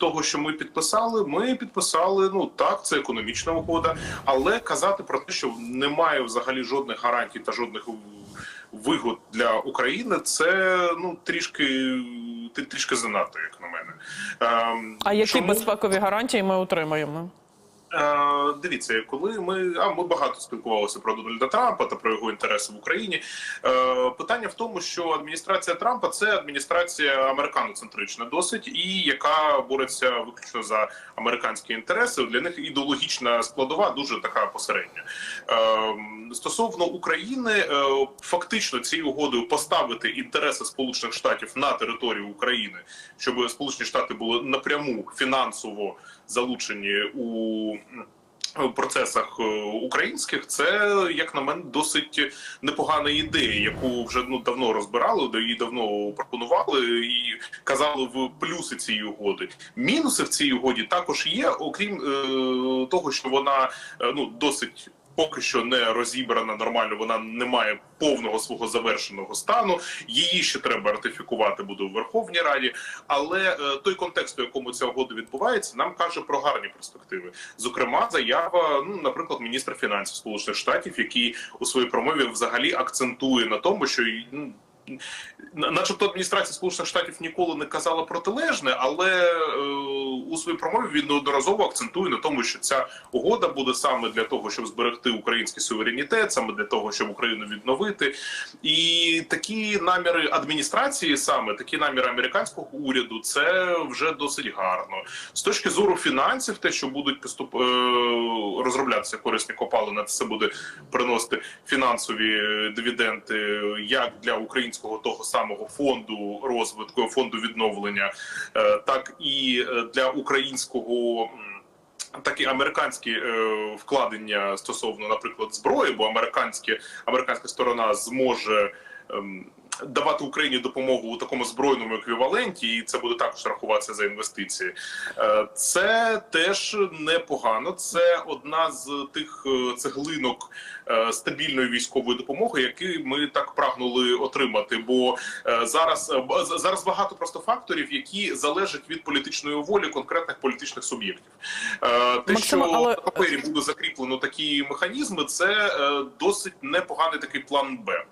того, що ми підписали, ми підписали. Ну так, це економічна угода, але казати про те, що немає взагалі жодних гарантій та жодних вигод для України, це ну трішки трі- трішки занадто, як на мене. Ем, А які чому? безпекові гарантії ми отримаємо? Е, Дивіться, коли ми а ми багато спілкувалися про Дональда Трампа та про його інтереси в Україні. Е, Питання в тому, що адміністрація Трампа це адміністрація американоцентрична, досить, і яка бореться виключно за американські інтереси. Для них ідеологічна складова дуже така посередня. Е, Стосовно України, е, фактично цією угодою поставити інтереси Сполучених Штатів на територію України, щоб Сполучені Штати були напряму фінансово залучені у процесах е, українських, це як на мене досить непогана ідея, яку вже ну давно розбирали, її давно пропонували і казали в плюси цієї угоди. Мінуси в цій угоді також є, окрім е, того, що вона е, ну досить. Поки що не розібрана нормально, вона не має повного свого завершеного стану. Її ще треба ратифікувати буде у Верховній Раді. Але е, той контекст, у якому ця угода відбувається, нам каже про гарні перспективи. Зокрема, заява, ну, наприклад, міністра фінансів Сполучених Штатів, який у своїй промові взагалі акцентує на тому, що ну, начебто адміністрація Сполучених Штатів ніколи не казала протилежне, але е, у своїй промові він неодноразово акцентує на тому, що ця угода буде саме для того, щоб зберегти український суверенітет, саме для того, щоб Україну відновити. І такі наміри адміністрації, саме такі наміри американського уряду, це вже досить гарно. З точки зору фінансів, те, що будуть поступ... е, розроблятися корисні копалини, це буде приносити фінансові дивіденди як для українського того самого фонду розвитку, фонду відновлення, е, так і е, для українського. Такі американські е, вкладення стосовно, наприклад, зброї, бо американські американська сторона зможе ем, давати Україні допомогу у такому збройному еквіваленті, і це буде також рахуватися за інвестиції. Е, Це теж непогано. Це одна з тих е, цеглинок е, стабільної військової допомоги, які ми так прагнули отримати. Бо зараз зараз багато просто факторів, які залежать від політичної волі конкретних політичних суб'єктів. Те, Максиме, що але- на папері буде закріплено такі механізми, це досить непоганий такий план Б.